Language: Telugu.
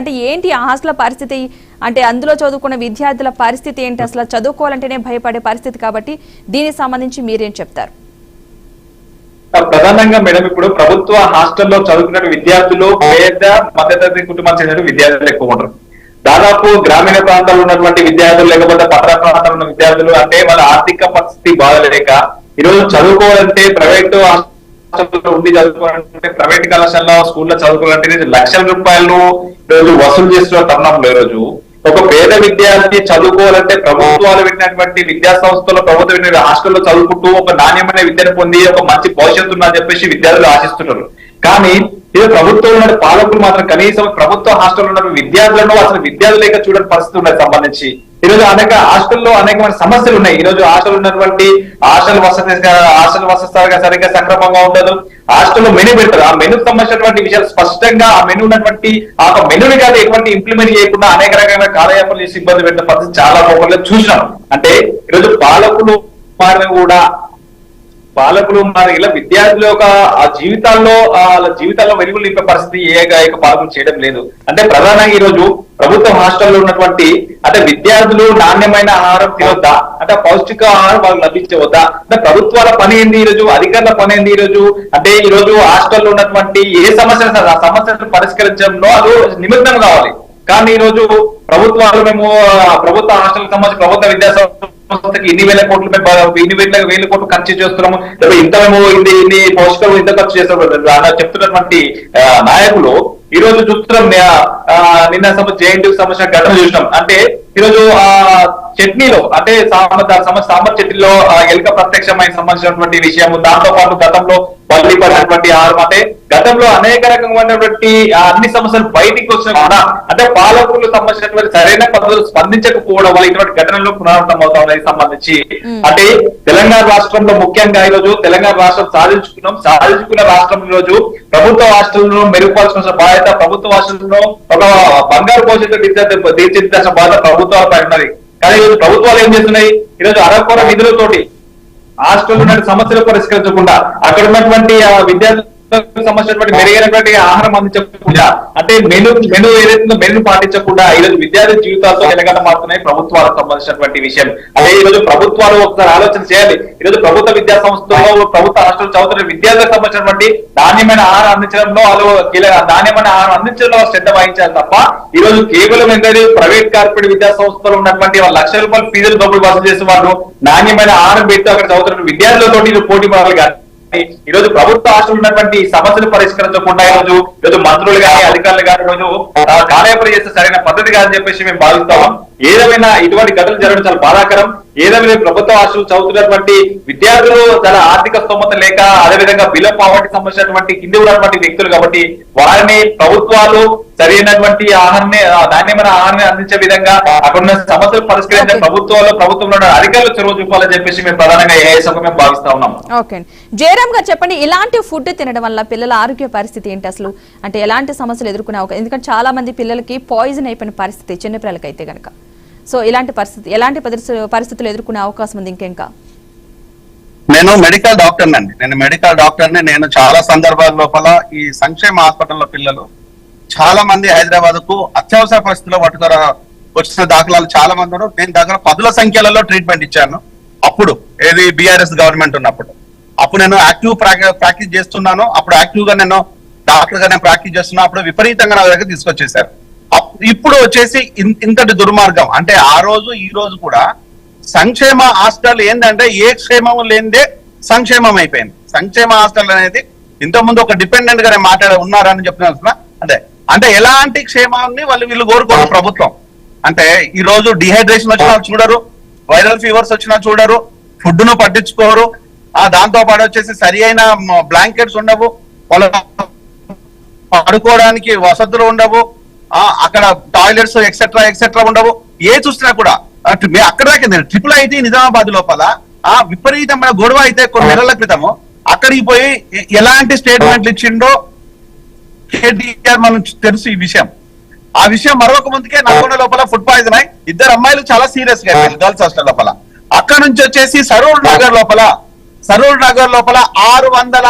అంటే ఏంటి ఆ హాస్టల్ పరిస్థితి? అంటే అందులో చదువుకున్న విద్యార్థుల పరిస్థితి ఏంటి? అసలు చదువుకోవాలంటేనే భయపడే పరిస్థితి కాబట్టి దీనికి సంబంధించి మీరేం చెప్తారు? ప్రధానంగా మేడం ఇప్పుడు ప్రభుత్వ హాస్టల్లో చదువుకున్న విద్యార్థులు పేద మధ్యతరగతి కుటుంబానికి చెందిన విద్యార్థులు ఎక్కువ ఉంటారు. దాదాపు గ్రామీణ ప్రాంతాల్లో ఉన్నటువంటి విద్యార్థులు లేకపోతే పట్టణ ప్రాంతాల్లో ఉన్న విద్యార్థులు అంటే వాళ్ళ ఆర్థిక పరిస్థితి బాధలేక ఈరోజు చదువుకోవాలంటే ప్రైవేట్ హాస్టల్లో ఉండి చదువుకోవాలంటే ప్రైవేట్ కళాశాలలో స్కూల్లో చదువుకోవాలంటే లక్షల రూపాయలు రోజు వసూలు చేస్తున్న తరుణంలో ఈరోజు. ఒక పేద విద్యార్థి చదువుకోవాలంటే ప్రభుత్వాలు పెట్టినటువంటి విద్యా సంస్థలు ప్రభుత్వం హాస్టల్లో చదువుకుంటూ ఒక నాణ్యమైన విద్యను పొంది ఒక మంచి భవిష్యత్తు ఉందని చెప్పేసి విద్యార్థులు ఆశిస్తున్నారు. కానీ ఇది ప్రభుత్వం ఉన్న పాలకులు మాత్రం కనీసం ప్రభుత్వ హాస్టల్లో ఉన్న విద్యార్థులను అసలు విద్యార్థులు లేక చూడని పరిస్థితి ఉన్నది సంబంధించి. ఈ రోజు అనేక హాస్టల్లో అనేకమైన సమస్యలు ఉన్నాయి. ఈ రోజు హాస్టల్ ఉన్నటువంటి హాస్టల్ వసతి హాస్టల్ వసతి సరిగ్గా సక్రమంగా ఉండదు. హాస్టల్లో మెనూ పెడతారు. ఆ మెనూకి సంబంధించినటువంటి విషయాలు స్పష్టంగా ఆ మెనూ ఉన్నటువంటి ఆ మెనూని కాదు ఎటువంటి ఇంప్లిమెంట్ చేయకుండా అనేక రకమైన కాలయాపన చేసి ఇబ్బంది పెట్టిన పరిస్థితి చాలా లోపల చూసినాం అంటే ఈరోజు పాలకులు కూడా పాలకులు మరి ఇలా విద్యార్థుల యొక్క ఆ జీవితాల్లో వాళ్ళ జీవితాల్లో వెలుగులు నింపే పరిస్థితి ఏ ఏక పాలకులు చేయడం లేదు. అంటే ప్రధానంగా ఈ రోజు ప్రభుత్వ హాస్టల్లో ఉన్నటువంటి అంటే విద్యార్థులు నాణ్యమైన ఆహారం తినొద్దా? అంటే పౌష్టిక ఆహారం వాళ్ళకి లభించవద్దా? అంటే ప్రభుత్వాల పని ఏంది ఈ రోజు అధికారుల పని ఏంది ఈ రోజు అంటే ఈ రోజు హాస్టల్లో ఉన్నటువంటి ఏ సమస్య ఆ సమస్యను పరిష్కరించడంలో అది నిమిత్తం కావాలి. కానీ ఈ రోజు ప్రభుత్వాలు మేము ప్రభుత్వ హాస్టల్ సంబంధించి ప్రభుత్వ విద్యాసంస్థ సంస్థకి ఇన్ని వేల కోట్లు ఇన్ని వేల వేల కోట్లు ఖర్చు చేస్తున్నాము. ఇంత మేము ఇన్ని ఇన్ని పోషకాలు ఇంత ఖర్చు చేస్తాము అలా చెప్తున్నటువంటి నాయకులు ఈ రోజు చూస్తున్నాం నే- ఆ, నిన్న సమస్య జేఎన్టీకి సంబంధించిన ఘటన చూసినాం. అంటే ఈ రోజు ఆ చట్నీలో అంటే సాంబార్ సాంబార్ చట్నీలో ఎలుక ప్రత్యక్షమైన సంబంధించినటువంటి విషయం దాంతో పాటు గతంలో పల్లి పడినటువంటి ఆహారం అంటే గతంలో అనేక రకమైనటువంటి అన్ని సమస్యలు బయటికి వచ్చినా కూడా అంటే పాలకులు సంబంధించినటువంటి సరైన పద్ధతులు స్పందించకపోవడం వల్ల ఇటువంటి ఘటనలు పునరావృతం అవుతా ఉన్నాయి సంబంధించి. అంటే తెలంగాణ రాష్ట్రంలో ముఖ్యంగా ఈ రోజు తెలంగాణ రాష్ట్రం సాధించుకున్నాం. సాధించుకున్న రాష్ట్రం రోజు ప్రభుత్వ హాస్టల్లో మెరుగుపరచాల్సిన బాధ్యత ప్రభుత్వ హాస్టల్లో ఒక బంగారు భవిష్యత్తు తీర్చిదిద్ద- తీర్చిదిద్దాల్సిన బాధ్యత ప్రభుత్వాలపై ఉన్నది కానీ ఈరోజు ప్రభుత్వాలు ఏం చేస్తున్నాయి? ఈరోజు అరకొర నిధులతోటి హాస్టల్ ఉన్న సమస్యలు పరిష్కరించకుండా అక్కడ ఉన్నటువంటి విద్యార్థులు సంబంధించినటువంటి మెరుగైనటువంటి ఆహారం అందించకుండా అంటే మెను మెను ఏదైతుందో మెను పాటించకుండా ఈ రోజు విద్యార్థి జీవితాలతో వెలగట మారుతున్నాయి. ప్రభుత్వాలకు సంబంధించినటువంటి విషయం. అదే ఈ రోజు ప్రభుత్వాలు ఒకసారి ఆలోచన చేయాలి. ఈ రోజు ప్రభుత్వ విద్యా సంస్థలో ప్రభుత్వ హాస్టల్ చదువుతున్న విద్యార్థులకు సంబంధించినటువంటి నాణ్యమైన ఆహారం అందించడంలో వాళ్ళు కీలక నాణ్యమైన ఆహారం అందించడంలో శ్రద్ధ వహించాలి తప్ప ఈ రోజు కేవలం ఏంటంటే ప్రైవేట్ కార్పొరేట్ విద్యా సంస్థలు ఉన్నటువంటి వాళ్ళ లక్షల రూపాయలు ఫీజులు డబ్బులు వసూలు చేసే వాళ్ళు నాణ్యమైన ఆహారం పెట్టి అక్కడ చదువుతున్న విద్యార్థులతో పోటీ పడాలి కానీ ఈ రోజు ప్రభుత్వ ఆశలు ఉన్నటువంటి సమస్యలు పరిష్కరించకుండా ఈ రోజు ఈరోజు మంత్రులు కానీ అధికారులు కానీ రోజు కార్యపరి చేస్తే సరైన పద్ధతి కాదని చెప్పేసి మేము భావిస్తాం. ఏదేమైనా ఇటువంటి ఘటనలు జరగడం చాలా బాధాకరం. ఏదేమైనా ప్రభుత్వ హాస్టల్ చదువుతున్నటువంటి విద్యార్థులు చాలా ఆర్థిక స్తోమత లేక అదేవిధంగా బిలో పావర్టీ సంబంధించినటువంటి కింది ఉన్నటువంటి వ్యక్తులు కాబట్టి వారిని ప్రభుత్వాలు సరైనటువంటి ఆహారాన్ని నాణ్యమైన ఆహారాన్ని అందించే విధంగా అక్కడ ఉన్న సమస్యలు పరిష్కరించే. ప్రభుత్వాలు ప్రభుత్వంలో అధికారులు చొరవ చూపాలని చెప్పేసి మేము ప్రధానంగా ఏ మేము భావిస్తా ఉన్నాం ఓకే. జయరామ్ గారు చెప్పండి ఇలాంటి ఫుడ్ తినడం వల్ల పిల్లల ఆరోగ్య పరిస్థితి ఏంటి అసలు? అంటే ఎలాంటి సమస్యలు ఎదుర్కొనే అవకాశం? ఎందుకంటే చాలా మంది పిల్లలకి పాయిజన్ అయిపోయిన పరిస్థితి చిన్నపిల్లలకి అయితే కనుక సో ఇలాంటి పరిస్థితి ఎలాంటి పరిస్థితులు ఎదుర్కొనే అవకాశం ఉంది ఇంకెంకా? నేను మెడికల్ డాక్టర్ అండి. నేను మెడికల్ డాక్టర్ని నేను చాలా సందర్భాల లోపల ఈ సంక్షేమ హాస్పిటల్లో పిల్లలు చాలా మంది హైదరాబాద్కు అత్యవసర పరిస్థితిలో పట్టుకురా వచ్చిన దాఖలాలు చాలా మంది ఉన్నారు. నేను దగ్గర పదుల సంఖ్యలలో ట్రీట్మెంట్ ఇచ్చాను. అప్పుడు ఏది బీఆర్ఎస్ గవర్నమెంట్ ఉన్నప్పుడు. అప్పుడు నేను యాక్టివ్ ప్రాక్టీస్ చేస్తున్నాను. అప్పుడు యాక్టివ్గా నేను డాక్టర్గా నేను ప్రాక్టీస్ చేస్తున్నా. అప్పుడు విపరీతంగా నా దగ్గర తీసుకొచ్చేసారు ఇప్పుడు వచ్చేసి ఇంతటి దుర్మార్గం. అంటే ఆ రోజు ఈ రోజు కూడా సంక్షేమ హాస్టల్ ఏంటంటే ఏ క్షేమం లేనిదే సంక్షేమం అయిపోయింది. సంక్షేమ హాస్టల్ అనేది ఇంతకుముందు ఒక డిపెండెంట్ గానే మాట్లాడే ఉన్నారని చెప్తున్నా అంటే అంటే ఎలాంటి క్షేమాన్ని వాళ్ళు వీళ్ళు కోరుకోరు ప్రభుత్వం. అంటే ఈ రోజు డిహైడ్రేషన్ వచ్చినా చూడరు వైరల్ ఫీవర్స్ వచ్చినా చూడరు ఫుడ్ను పట్టించుకోరు. ఆ దాంతో పాటు వచ్చేసి సరి అయిన బ్లాంకెట్స్ ఉండవు. వాళ్ళ పడుకోవడానికి వసతులు ఉండవు. అక్కడ టాయిలెట్స్ ఎక్సెట్రా ఎక్సెట్రా ఉండవు. ఏ చూసినా కూడా అక్కడ దాకా ట్రిపుల్ ఐటీ నిజామాబాద్ లోపల ఆ విపరీతమైన గొడవ అయితే కొన్ని నెలల క్రితము అక్కడికి పోయి ఎలాంటి స్టేట్మెంట్లు ఇచ్చిండో కేటీఆర్ మనం తెలుసు ఈ విషయం. ఆ విషయం మరొక ముందుకే నల్గొండ లోపల ఫుడ్ పాయిజన్ అయి ఇద్దరు అమ్మాయిలు చాలా సీరియస్గా గర్ల్స్ హాస్టల్ లోపల. అక్కడ నుంచి వచ్చేసి సరూర్ నగర్ లోపల సరూర్ నగర్ లోపల ఆరు వందల